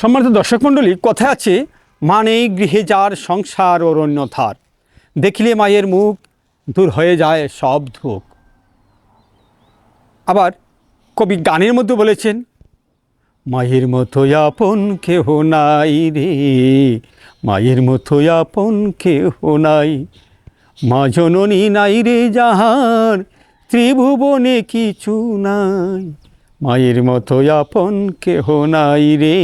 সম্মানিত দর্শক মণ্ডলী কথা আছে মানে গৃহে যার সংসার ও অন্যথার দেখিলে মায়ের মুখ দূর হয়ে যায় সব ধুক। আবার কবি গানের মধ্যে বলেছেন, মায়ের মতো আপন কেহ নাই রে, মায়ের মতো আপন কেহ নাই। মা জননী নাই রে, যাহার ত্রিভুবনে কিছু নাই। মায়ের মতো আপন কেহ নাই রে।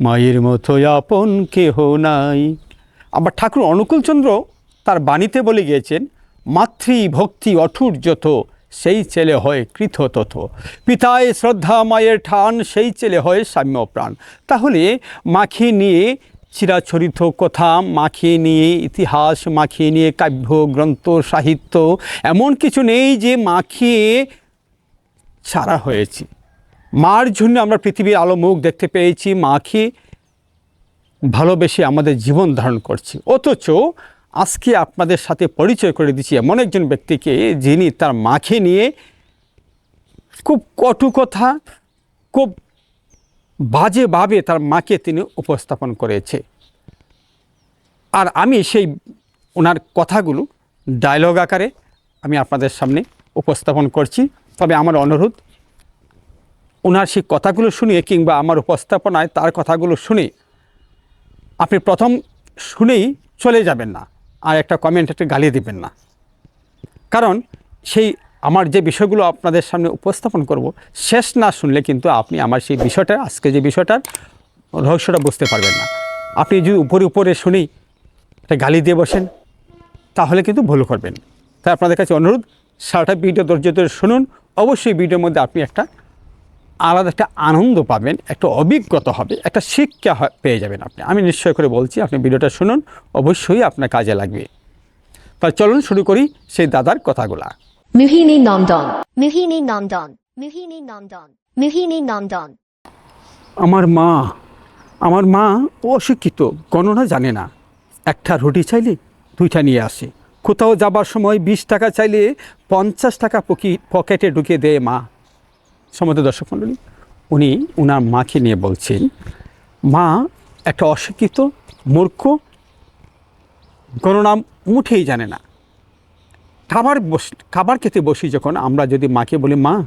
মায়ের মতো আপন কেহ নাই। আবার ঠাকুর অনুকূলচন্দ্র তার বাণীতে বলে গিয়েছেন, মাতৃ ভক্তি অঠুর যত, সেই ছেলে হয় কৃত তথ পিতায় শ্রদ্ধা, মায়ের ঠান, সেই ছেলে হয় সাম্য প্রাণ। তাহলে মাখিয়ে নিয়ে চিরাচরিত কথা, মাখিয়ে নিয়ে ইতিহাস, মাখিয়ে নিয়ে কাব্য, গ্রন্থ, সাহিত্য, এমন কিছু নেই যে মাখিয়ে ছাড়া হয়েছি। মার জন্য আমরা পৃথিবীর আলো মুখ দেখতে পেয়েছি মাকে ভালোবেসে আমাদের জীবন ধারণ করছি। অথচ আজকে আপনাদের সাথে পরিচয় করে দিচ্ছি এমন একজন ব্যক্তিকে যিনি তার মাকে নিয়ে খুব কটু কথা, খুব বাজেভাবে তার মাকে তিনি উপস্থাপন করেছে। আর আমি সেই ওনার কথাগুলো ডায়লগ আকারে আমি আপনাদের সামনে উপস্থাপন করছি। তবে আমার অনুরোধ ওনার সেই কথাগুলো শুনিয়ে কিংবা আমার উপস্থাপনায় তার কথাগুলো শুনে আপনি প্রথম শুনেই চলে যাবেন না আর একটা কমেন্ট একটা গালি দেবেন না। কারণ সেই আমার যে বিষয়গুলো আপনাদের সামনে উপস্থাপন করব, শেষ না শুনলে কিন্তু আপনি আমার সেই বিষয়টা, আজকে যে বিষয়টার রহস্যটা বুঝতে পারবেন না। আপনি যদি উপরে উপরে শুনেই একটা গালি দিয়ে বসেন, তাহলে কিন্তু ভুল করবেন। তাই আপনাদের কাছে অনুরোধ, সারাটা ভিডিও ধৈর্য ধরে শুনুন অবশ্যই ভিডিওর মধ্যে আপনি একটা আলাদা একটা আনন্দ পাবেন একটা অভিজ্ঞতা হবে একটা শিক্ষা পেয়ে যাবেন আপনি আমি নিশ্চয় করে বলছি আপনি ভিডিওটা শুনুন অবশ্যই আপনার কাজে লাগবে তাহলে চলুন শুরু করি সেই দাদার কথাগুলা Muhini Namdon. Muhini Namdon. Muhini Namdon. Muhini Namdon. আমার মা আমার মা অশিক্ষিত গণনা জানে না একটা রুটি চাইলে দুইটা নিয়ে আসে কোথাও যাবার সময় বিশ টাকা চাইলে পঞ্চাশ টাকা পকি- পকেটে ঢুকিয়ে দেয় মা। সমস্ত দর্শক মণ্ডলী, উনি ওনার মাকে নিয়ে বলছেন, মা, একটা অশিক্ষিত মূর্খ গণনা মুঠেই জানে না। খাবার বস খাবার খেতে বসি যখন আমরা যদি মাকে বলি, মা,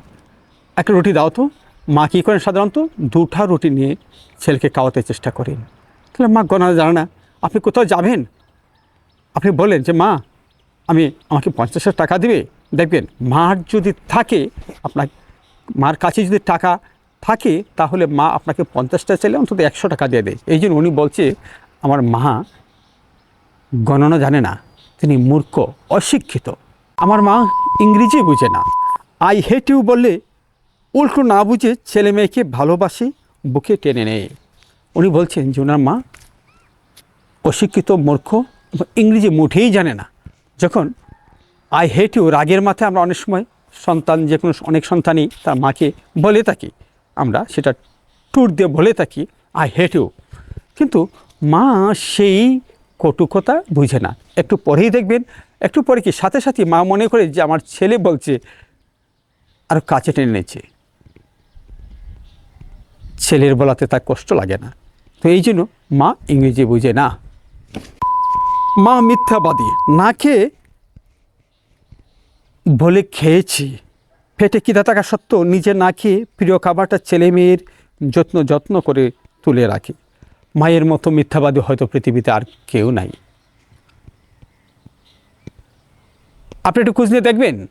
একটা রুটি দাও তো। মা কী করেন সাধারণত? দুটা রুটি নিয়ে ছেলেকে খাওয়াতে চেষ্টা করেন। তাহলে মা গণনা জানে না, আপনি কোথাও যাবেন? আপনি বলেন যে, মা আমি আমাকে পঞ্চাশ টাকা দিবে? দেখবেন, মার যদি থাকে, আপনার মার কাছে যদি টাকা থাকে, তাহলে মা আপনাকে পঞ্চাশটা চাইলে অন্তত একশো টাকা দিয়ে দেয়। এই জন্য উনি বলছে, আমার মা গণনা জানে না। তিনি মূর্খ, অশিক্ষিত। আমার মা ইংরেজি বুঝে না। আই হেট ইউ বললে উল্টো না বুঝে ছেলে মেয়েকে ভালোবাসে, বুকে টেনে নেয়। উনি বলছেন যে, ওনার মা অশিক্ষিত, মূর্খ, ইংরেজি মুঠেই জানে না। যখন আই হেট ইউ রাগের মাথায় আমরা অনেক সময় সন্তান, যে কোনো অনেক সন্তানই তার মাকে বলে থাকি, আমরা সেটা ট্যুর দিয়ে বলে থাকি আই হেট ইউ কিন্তু মা সেই কটুকতা বুঝে না। একটু পরেই দেখবেন, একটু পরে কি সাথে সাথে মা মনে করে যে আমার ছেলে বলছে, আর কাছে টেনে নিচ্ছে ছেলের বলাতে তার কষ্ট লাগে না। তো এই জন্য মা ইংরেজি বুঝে না। মা মিথ্যাবাদী। না খেয়ে বলে খেয়েছি। পেটে কিদা থাকা সত্ত্বেও নিজে না খেয়ে প্রিয় খাবারটা ছেলে মেয়ের যত্ন যত্ন করে তুলে রাখে। মায়ের মতো মিথ্যাবাদী হয়তো পৃথিবীতে আর কেউ নাই। আপনি একটু খুঁজ নিয়ে দেখবেন।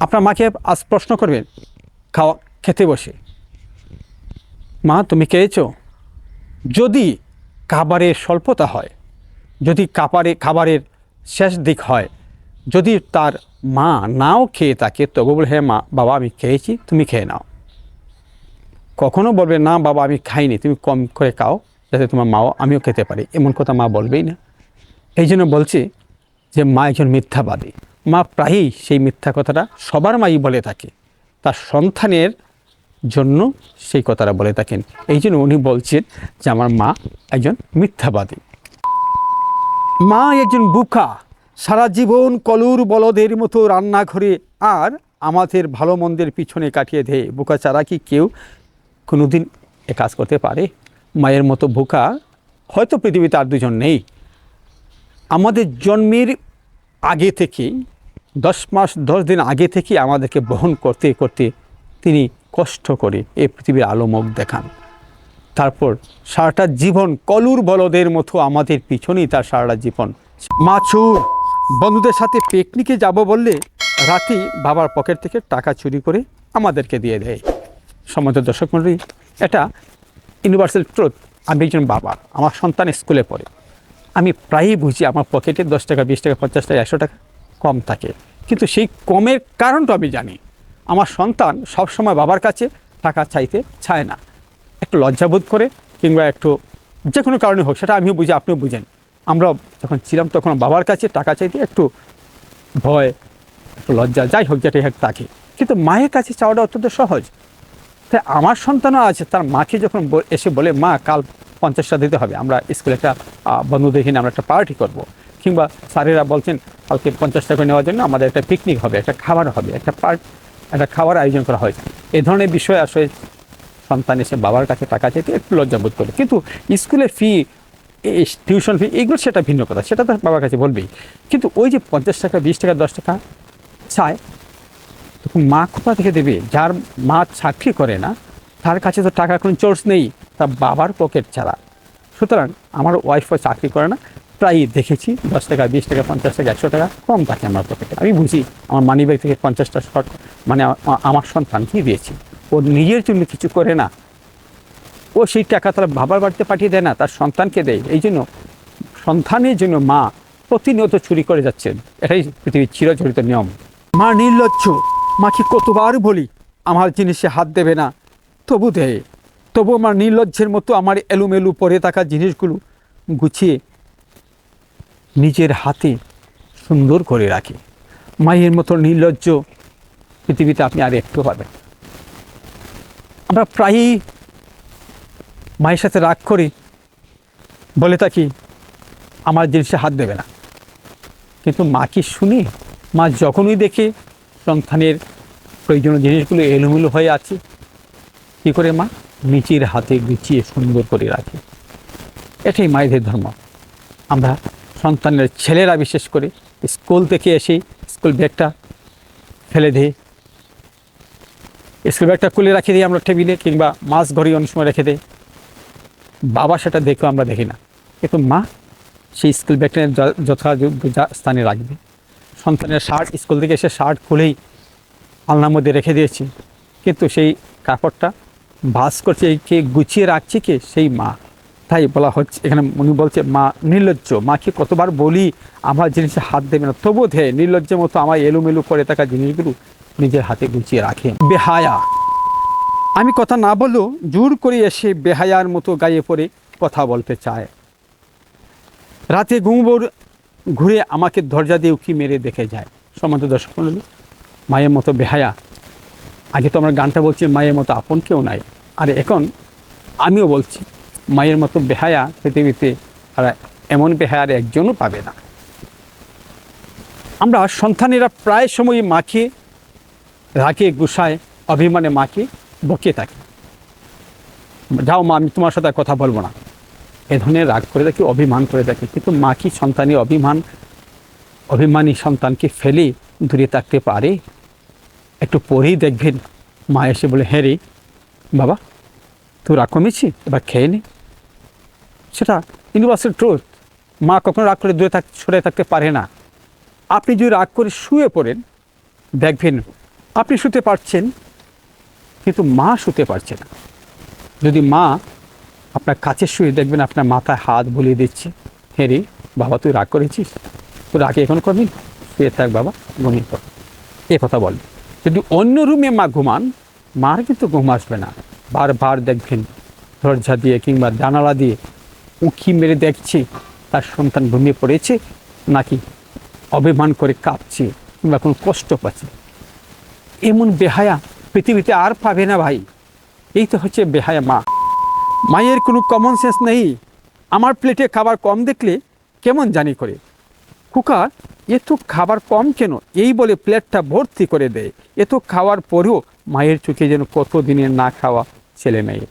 আপনার মাকে আজ প্রশ্ন করবেন, খাওয়া, খেতে বসে। মা, তুমি খেয়েছো? যদি খাবারের স্বল্পতা হয় যদি কাপারে, খাবারের শেষ দিক হয়, যদি তার মা নাও খেয়ে থাকে, তবু বলে হ্যাঁ মা, বাবা, আমি খেয়েছি, তুমি খেয়ে নাও। কখনো বলবে, না, বাবা, আমি খাইনি, তুমি কম করে খাও, যাতে তোমার মাও, আমিও খেতে পারি। এমন কথা মা বলবেই না। এই জন্য বলছি যে, মা একজন মিথ্যাবাদী। মা প্রায়ই সেই মিথ্যা কথাটা সবার মাই বলে থাকে। তার সন্তানের জন্য সেই কথাটা বলে থাকেন। এই জন্য উনি বলছেন যে, আমার মা একজন মিথ্যাবাদী। মা একজন বুকা। সারা জীবন কলুর বলদের মতো রান্নাঘরে আর আমাদের ভালো মন্দের পিছনে কাটিয়ে দেয় বুকা ছাড়া কি কেউ কোনোদিন এ কাজ করতে পারে? মায়ের মতো বুকা হয়তো পৃথিবীতে আর দুজন নেই। আমাদের জন্মের আগে থেকেই দশ মাস, দশ দিন আগে থেকে আমাদেরকে বহন করতে করতে তিনি কষ্ট করে এই পৃথিবীর আলোমুখ দেখান। সারাটা জীবন কলুর বলদের মতো আমাদের পিছনেই তার সারাটা জীবন। মাছুর, বন্ধুদের সাথে পিকনিকে যাব বললে রাতে বাবার পকেট থেকে টাকা চুরি করে আমাদেরকে দিয়ে দেয়। সমাজের দর্শক মন্ডলী এটা ইউনিভার্সাল ট্রুথ আমি একজন বাবা, আমার সন্তান স্কুলে পড়ে। আমি প্রায়ই বুঝি আমার পকেটে দশ টাকা, বিশ টাকা, পঞ্চাশ টাকা, একশো টাকা কম থাকে। কিন্তু সেই কমের কারণটা আমি জানি। আমার সন্তান সবসময় বাবার কাছে টাকা চাইতে চায় না। একটু লজ্জাবোধ করে কিংবা একটু যে কোনো কারণে হোক সেটা আমিও বুঝি আপনিও বুঝেন। আমরা যখন ছিলাম তখন বাবার কাছে টাকা চাইতে একটু ভয় একটু লজ্জা যাই হোক যেটাই হোক তাকে। কিন্তু মায়ের কাছে চাওয়াটা অত্যন্ত সহজ। তাই আমার সন্তানও আছে তার মাকে যখন এসে বলে মা কাল পঞ্চাশটা দিতে হবে আমরা স্কুলে একটা আহ, বন্ধুদের এখানে আমরা একটা পার্টি করব। কিংবা স্যারেরা বলছেন কালকে পঞ্চাশ টাকা নেওয়ার জন্য আমাদের একটা পিকনিক হবে একটা খাবার হবে একটা পার্ট একটা খাবার আয়োজন করা হয়েছে। এ ধরনের বিষয় আসলে সন্তান এসে বাবার কাছে টাকা চাইতে একটু লজ্জাবোধ করে। কিন্তু স্কুলের ফি টিউশন ফি এগুলো সেটা ভিন্ন কথা, সেটা তো বাবার কাছে বলবেই। কিন্তু ওই যে পঞ্চাশ টাকা, বিশ টাকা, দশ টাকা চায়, তখন মা কোথা থেকে দেবে? যার মা চাকরি করে না, তার কাছে তো টাকা কোনো চোর্স নেই তার বাবার পকেট ছাড়া। সুতরাং আমার ওয়াইফও চাকরি করে না, প্রায়ই দেখেছি, দশ টাকা, বিশ টাকা, পঞ্চাশ টাকা, একশো টাকা কম থাকে আমার পকেটে আমি বুঝি, আমার মানি থেকে পঞ্চাশটা শর্ট মানে আমার সন্তানকেই দিয়েছি। ও নিজের জন্য কিছু করে না। ও সেই টাকা তার বাবার বাড়িতে পাঠিয়ে দেয় না, তার সন্তানকে দেয়। এই জন্য সন্তানের জন্য মা প্রতিনিয়ত চুরি করে যাচ্ছেন। এটাই পৃথিবীর চিরচরিত নিয়ম। মা নির্লজ্জ মাকে কতবার বলি, আমার জিনিসে হাত দেবে না। তবু দেয় তবু আমার নির্লজ্জের মতো আমার এলুমেলু পরে থাকা জিনিসগুলো গুছিয়ে নিজের হাতে সুন্দর করে রাখে। মায়ের মতো নির্লজ্জ পৃথিবীতে আপনি আর একটু পাবেন আমরা প্রায়ই মায়ের সাথে রাগ করি, বলে থাকি, আমার জিনিসে হাত দেবে না। কিন্তু মা কি শুনি? মা যখনই দেখে সন্তানের প্রয়োজনীয় জিনিসগুলো এলোমেলো হয়ে আছে, কী করে মা? নিচের হাতে গুছিয়ে সুন্দর করে রাখে। এটাই মায়েদের ধর্ম। আমরা সন্তানের ছেলেরা, বিশেষ করে, স্কুল থেকে এসে স্কুল ব্যাগটা ফেলে দিই স্কুল ব্যাগটা খুলে রাখে দিই আমরা টেবিলে কিংবা মাছ ঘরে অনেক সময় রেখে দেয় বাবা সেটা দেখেও আমরা দেখি না। কিন্তু মা সেই স্কুল ব্যাগটা যথাযোগ্য স্থানে রাখবে। সন্তানের শার্ট, স্কুল থেকে এসে শার্ট খুলেই আলনার মধ্যে রেখে দিয়েছি। কিন্তু সেই কাপড়টা ভাস করছে কে গুছিয়ে রাখছে কে? সেই মা। তাই বলা হচ্ছে এখানে উনি বলছে, মা, নির্লজ্জ। মাকে কতবার বলি, আমার জিনিসে হাত দেবে না। তবুও ধে নির্লজ্জের মতো আমার এলোমেলো করে থাকা জিনিসগুলো নিজের হাতে গুছিয়ে রাখে বেহায়া। আমি কথা না বললেও জোর করে এসে বেহায়ার মতো গায়ে পড়ে কথা বলতে চায়। রাতে ঘুমবোর ঘুরে আমাকে দরজা দিয়ে উকি মেরে দেখে যায়। সমান্ত দর্শক মায়ের মতো বেহায়া। আগে তো আমরা গানটা বলছি, মায়ের মতো আপন কেউ নাই। আর এখন আমিও বলছি, মায়ের মতো বেহায়া পৃথিবীতে আর এমন বেহায়ার একজনও পাবে না। আমরা সন্তানেরা প্রায় সময় মাকে রাগে গুসায়, অভিমানে মাকে বকে থাকি। যাও মা, আমি তোমার সাথে কথা বলব না। এ ধরনের রাগ করে থাকি অভিমান করে থাকি কিন্তু মা কি সন্তানের অভিমান, অভিমানী সন্তানকে ফেলে, দূরে থাকতে পারে। একটু পরেই দেখবেন মা এসে বলে হ্যাঁ রে, বাবা, তুই রাগ কমেছি এবার খেয়ে নে। সেটা ইউনিভার্সাল ট্রুথ মা কখনো রাগ করে দূরে থাক, সরে থাকতে পারে না। আপনি যদি রাগ করে শুয়ে পড়েন, দেখবেন আপনি শুতে পারছেন, কিন্তু মা শুতে পারছে না। যদি মা আপনার কাছে শুয়ে দেখবেন, আপনার মাথায় হাত বুলিয়ে দিচ্ছে হ্যাঁ রে বাবা, তুই রাগ করেছিস? তুই রাগে এখন করবি? শুয়ে থাক, বাবা, ঘুমিয়ে পড়। এ কথা বল। যদি অন্য রুমে মা ঘুমান, মার কিন্তু ঘুম আসবে না। বারবার দেখবেন, দরজা দিয়ে কিংবা জানালা দিয়ে উঁকি মেরে দেখছে, তার সন্তান ঘুমিয়ে পড়েছে, নাকি অভিমান করে কাঁপছে, কিংবা কোনো কষ্ট পাচ্ছে। এমন বেহায়া পৃথিবীতে আর পাবে না ভাই। এই তো হচ্ছে বেহায়া মা। মায়ের কোনো কমন সেন্স নেই। আমার প্লেটে খাবার কম দেখলে কেমন জানি করে। কুকা এত খাবার কম কেন? এই বলে প্লেটটা ভর্তি করে দেয়। এত খাওয়ার পরেও মায়ের চোখে যেন কত দিনের না খাওয়া ছেলে মেয়ে।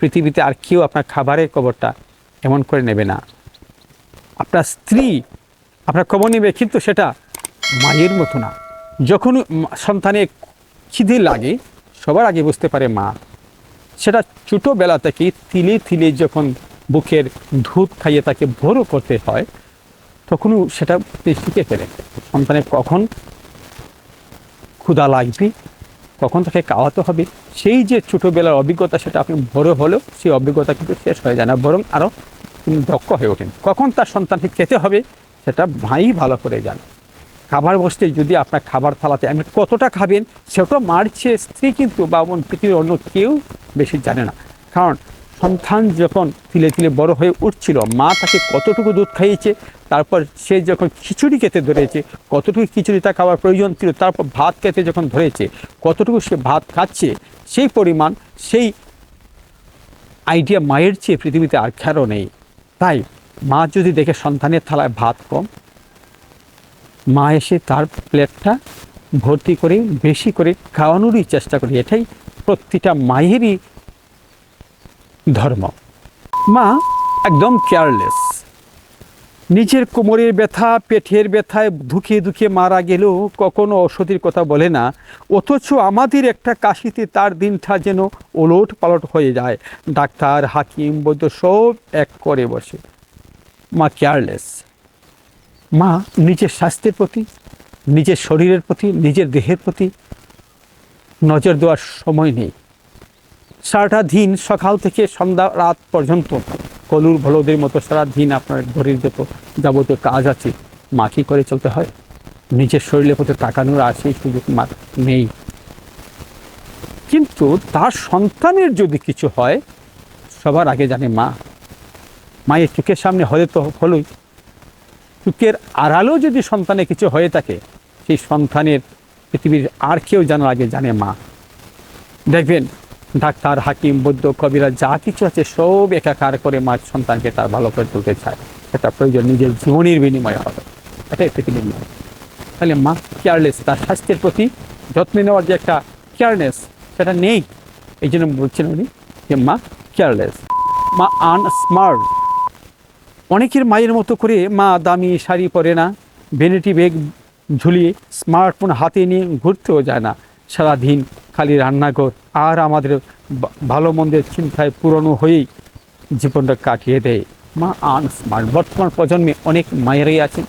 পৃথিবীতে আর কেউ আপনার খাবারের খবরটা এমন করে নেবে না। আপনার স্ত্রী, আপনার খবর নেবে, কিন্তু সেটা মায়ের মতো না। যখন সন্তানের খিদে লাগে, সবার আগে বুঝতে পারে মা। সেটা ছোটোবেলা থেকে তিলে তিলে যখন বুকের দুধ খাইয়ে তাকে বড় করতে হয়, তখনও সেটা শিখে ফেলে। সন্তানের কখন ক্ষুধা লাগবে, কখন তাকে খাওয়াতে হবে, সেই যে ছোটোবেলার অভিজ্ঞতা সেটা আপনি বড় হলেও সেই অভিজ্ঞতা কিন্তু শেষ হয়ে যায় না, বরং আরও দক্ষ হয়ে ওঠেন। কখন তার সন্তানকে খেতে হবে, সেটা ভাই ভালো করে জানে। খাবার বসতে যদি আপনার খাবার থালাতে আপনি কতটা খাবেন, সেটা মার চেয়ে স্ত্রী কিন্তু বা অন্য পৃথিবীর অন্য কেউ বেশি জানে না। কারণ সন্তান যখন তিলে তিলে বড় হয়ে উঠছিল, মা তাকে কতটুকু দুধ খাইয়েছে, তারপর সে যখন খিচুড়ি খেতে ধরেছে, কতটুকু খিচুড়ি খিচুড়িটা খাওয়ার প্রয়োজন ছিল, তারপর ভাত খেতে যখন ধরেছে, কতটুকু সে ভাত খাচ্ছে, সেই পরিমাণ, সেই আইডিয়া মায়ের চেয়ে পৃথিবীতে আর খেরও নেই। তাই মা যদি দেখে সন্তানের থালায় ভাত কম মা এসে তার প্লেটটা ভর্তি করে, বেশি করে খাওয়ানোরই চেষ্টা করি। এটাই প্রতিটা মায়েরই ধর্ম। মা একদম কেয়ারলেস নিজের কোমরের ব্যথা, পেটের ব্যথায় ধুকিয়ে ধুকিয়ে মারা গেলেও কখনো ওষুধের কথা বলে না। অথচ আমাদের একটা কাশিতে তার দিনটা যেন ওলট পালট হয়ে যায়। ডাক্তার, হাকিম, বৈদ্য সব এক করে বসে। মা কেয়ারলেস মা নিজের স্বাস্থ্যের প্রতি, নিজের শরীরের প্রতি, নিজের দেহের প্রতি নজর দেওয়ার সময় নেই। সারাটা দিন সকাল থেকে সন্ধ্যা রাত পর্যন্ত কলুর ভলদের মতো সারা দিন আপনার ঘরের যত যাবতীয় কাজ আছে, মা কি করে চলতে হয়? নিজের শরীরের প্রতি তাকানোর সেই সুযোগ মা নেই। কিন্তু তার সন্তানের যদি কিছু হয়, সবার আগে জানে মা। মায়ের চোখের সামনে হলে তো হলোই চোখের আড়ালেও যদি সন্তানে কিছু হয়ে থাকে, সেই সন্তানের পৃথিবীর আর কেউ জানার আগে জানে মা। দেখবেন, ডাক্তার, হাকিম, বৌদ্ধ, কবিরা যা কিছু আছে সব একাকার করে মা সন্তানকে তার ভালো করে তুলতে চায়। সেটা প্রয়োজন নিজের জীবনের বিনিময়ে হবে। এটাই পৃথিবীর নিয়ম। তাহলে মা কেয়ারলেস, তার স্বাস্থ্যের প্রতি যত্ন নেওয়ার যে একটা কেয়ারনেস, সেটা নেই। এই জন্য বলছেন উনি যে মা কেয়ারলেস। মা আনস্মার্ট অনেকের মায়ের মতো করে মা দামি শাড়ি পরে না ভ্যানিটি ব্যাগ ঝুলিয়ে স্মার্টফোন হাতে নিয়ে ঘুরতেও যায় না। সারাদিন খালি রান্নাঘর আর আমাদের ভালো মন্দের চিন্তায় পুরনো হয়েই জীবনটা কাটিয়ে দেয়। মা আনস্মার্ট বর্তমান প্রজন্মে অনেক মায়েরাই আছেন,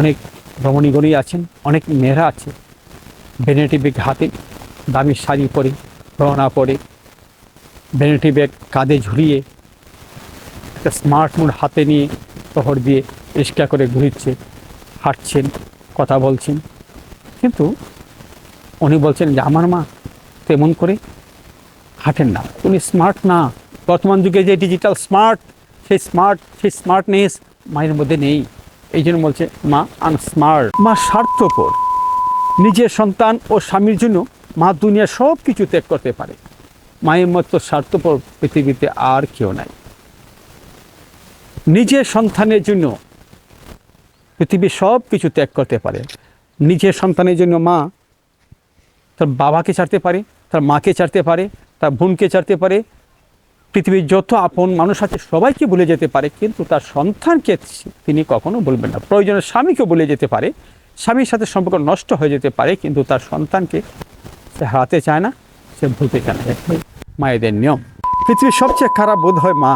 অনেক রমণীগণই আছেন, অনেক মেয়েরা আছে। ভ্যানিটি ব্যাগ হাতে, দামি শাড়ি পরে রওনা পরে ভ্যানিটি ব্যাগ কাঁধে ঝুলিয়ে একটা স্মার্টফোন হাতে নিয়ে শহর দিয়ে রিক্সা করে ঘুরছে, হাঁটছেন, কথা বলছেন। কিন্তু উনি বলছেন যে, আমার মা তেমন করে হাঁটেন না। উনি স্মার্ট না। বর্তমান যুগে যে ডিজিটাল স্মার্ট সেই স্মার্ট সেই স্মার্টনেস মায়ের মধ্যে নেই। এই জন্য বলছে, মা আনস্মার্ট মা স্বার্থপর। নিজের সন্তান ও স্বামীর জন্য মা দুনিয়া সব কিছু ত্যাগ করতে পারে। মায়ের মতো স্বার্থপর পৃথিবীতে আর কেউ নাই। নিজের সন্তানের জন্য। পৃথিবীর সব কিছু ত্যাগ করতে পারে। নিজের সন্তানের জন্য মা তার বাবাকে ছাড়তে পারে, তার মাকে ছাড়তে পারে, তার বোনকে ছাড়তে পারে। পৃথিবীর যত আপন মানুষ আছে সবাইকে ভুলে যেতে পারে, কিন্তু তার সন্তানকে তিনি কখনো বলবেন না। প্রয়োজনে স্বামীকে বলে যেতে পারে। স্বামীর সাথে সম্পর্ক নষ্ট হয়ে যেতে পারে, কিন্তু তার সন্তানকে সে হারাতে চায় না, সে ভুলতে চায় না। মায়েদের নিয়ম। পৃথিবীর সবচেয়ে খারাপ বোধ হয় মা।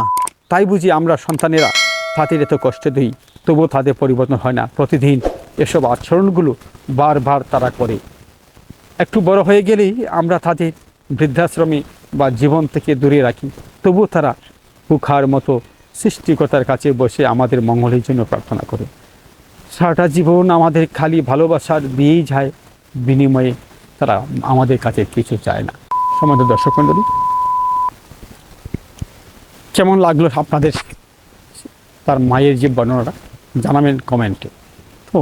তাই বুঝি আমরা সন্তানেরা তাদের এত কষ্ট দিই, তবুও তাদের পরিবর্তন হয় না। প্রতিদিন এসব আচরণগুলো বারবার তারা করে। একটু বড় হয়ে গেলেই আমরা তাদের বৃদ্ধাশ্রমে বা জীবন থেকে দূরে রাখি। তবুও তারা কুখার মতো সৃষ্টিকর্তার কাছে বসে আমাদের মঙ্গলের জন্য প্রার্থনা করে। সারাটা জীবন আমাদের খালি ভালোবাসার দিয়েই যায়, বিনিময়ে তারা আমাদের কাছে কিছু চায় না। সমাজের দর্শক মণ্ডলী কেমন লাগল আপনাদের তার মায়ের যে বর্ণনাটা, জানাবেন কমেন্টে। তো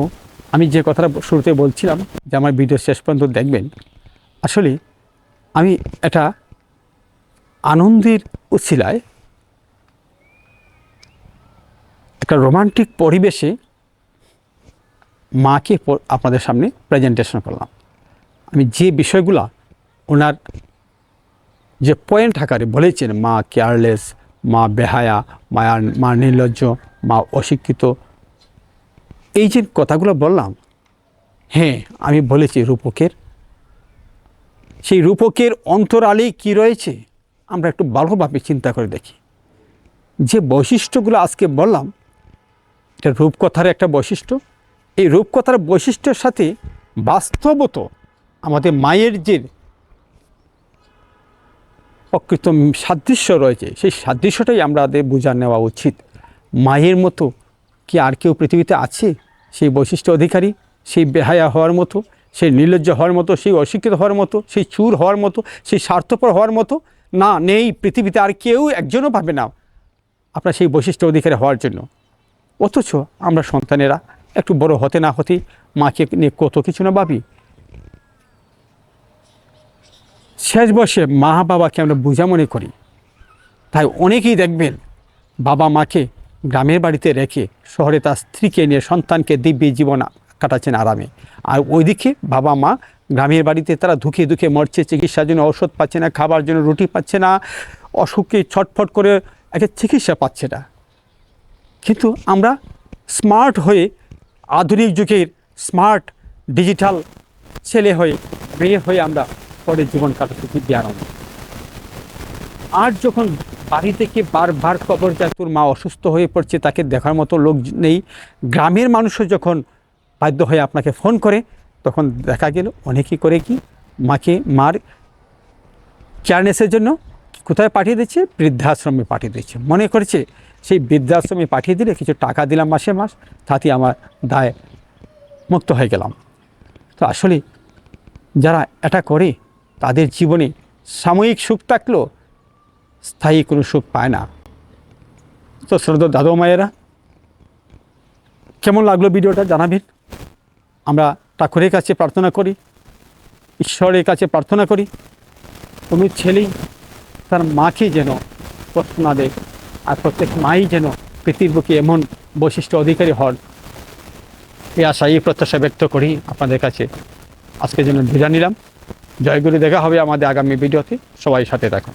আমি যে কথাটা শুরুতে বলছিলাম, যে আমার ভিডিও শেষ পর্যন্ত দেখবেন, আসলে আমি এটা আনন্দের উচ্ছিলায়, একটা রোমান্টিক পরিবেশে মাকে আপনাদের সামনে প্রেজেন্টেশন করলাম। আমি যে বিষয়গুলা ওনার যে পয়েন্ট আকারে বলেছেন, মা কেয়ারলেস মা বেহায়া, মায়ার মা নির্লজ্জ, মা অশিক্ষিত। এই যে কথাগুলো বললাম হ্যাঁ আমি বলেছি রূপকের। সেই রূপকের অন্তরালে কি রয়েছে, আমরা একটু ভালোভাবে চিন্তা করে দেখি। যে বৈশিষ্ট্যগুলো আজকে বললাম, এটা রূপকথার একটা বৈশিষ্ট্য। এই রূপকথার বৈশিষ্ট্যের সাথে বাস্তবত আমাদের মায়ের যে প্রকৃত সাদৃশ্য রয়েছে। সেই সাদৃশ্যটাই আমাদের বোঝা নেওয়া উচিত। মায়ের মতো কি আর কেউ পৃথিবীতে আছে? সেই বৈশিষ্ট্য অধিকারী, সেই বেহায়া হওয়ার মতো, সেই নির্লজ্জ হওয়ার মতো, সেই অশিক্ষিত হওয়ার মতো, সেই চুর হওয়ার মতো, সেই স্বার্থপর হওয়ার মতো, না, নেই, পৃথিবীতে আর কেউ একজনও পাবে না। আপনার সেই বৈশিষ্ট্য অধিকারী হওয়ার জন্য। অথচ আমরা সন্তানেরা একটু বড় হতে না হতে মাকে নিয়ে কত কিছু না ভাবি। শেষ বসে মা বাবাকে আমরা বোঝা মনে করি। তাই অনেকেই দেখবেন বাবা মাকে গ্রামের বাড়িতে রেখে শহরে তার স্ত্রীকে নিয়ে সন্তানকে দিব্য জীবন কাটাচ্ছেন আরামে। আর ওইদিকে বাবা মা গ্রামের বাড়িতে তারা ধুকে ধুকে মরছে, চিকিৎসার জন্য ওষুধ পাচ্ছে না, খাবার জন্য রুটি পাচ্ছে না অসুখে ছটফট করে একটা চিকিৎসা পাচ্ছে না। কিন্তু আমরা স্মার্ট হয়ে আধুনিক যুগের স্মার্ট ডিজিটাল ছেলে হয়ে, মেয়ে হয়ে আমরা পরে জীবন কাটাতে দিব্য আনন্দ আর যখন বাড়ি থেকে বারবার খবর যায়, তোর মা অসুস্থ হয়ে পড়ছে, তাকে দেখার মতো লোক নেই। গ্রামের মানুষও যখন বাধ্য হয়ে আপনাকে ফোন করে, তখন দেখা গেল অনেকেই করে কি, মাকে মার কেয়ারনেসের জন্য কোথায় পাঠিয়ে দিচ্ছে বৃদ্ধাশ্রমে পাঠিয়ে দিচ্ছে মনে করছে, সেই বৃদ্ধাশ্রমে পাঠিয়ে দিলে কিছু টাকা দিলাম মাসে মাস, তাতে আমার দায় মুক্ত হয়ে গেলাম। তো আসলে যারা এটা করে তাদের জীবনে সাময়িক সুখ থাকলেও স্থায়ী কোনো সুখ পায় না। তো শ্রদ্ধ দাদু মায়েরা, কেমন লাগল ভিডিওটা জানাবেন? আমরা ঠাকুরের কাছে প্রার্থনা করি, ঈশ্বরের কাছে প্রার্থনা করি, কোনো ছেলেই তার মাকে যেন কষ্ট না দেয় আর প্রত্যেক মাই যেন পৃথিবীর বুকে এমন বৈশিষ্ট্য অধিকারী হন। এই আশা, এই প্রত্যাশা ব্যক্ত করি আপনাদের কাছে। আজকে যেন বিদায় নিলাম। জয়গুরু দেখা হবে আমাদের আগামী ভিডিওতে। সবাই সাথে থাকুন।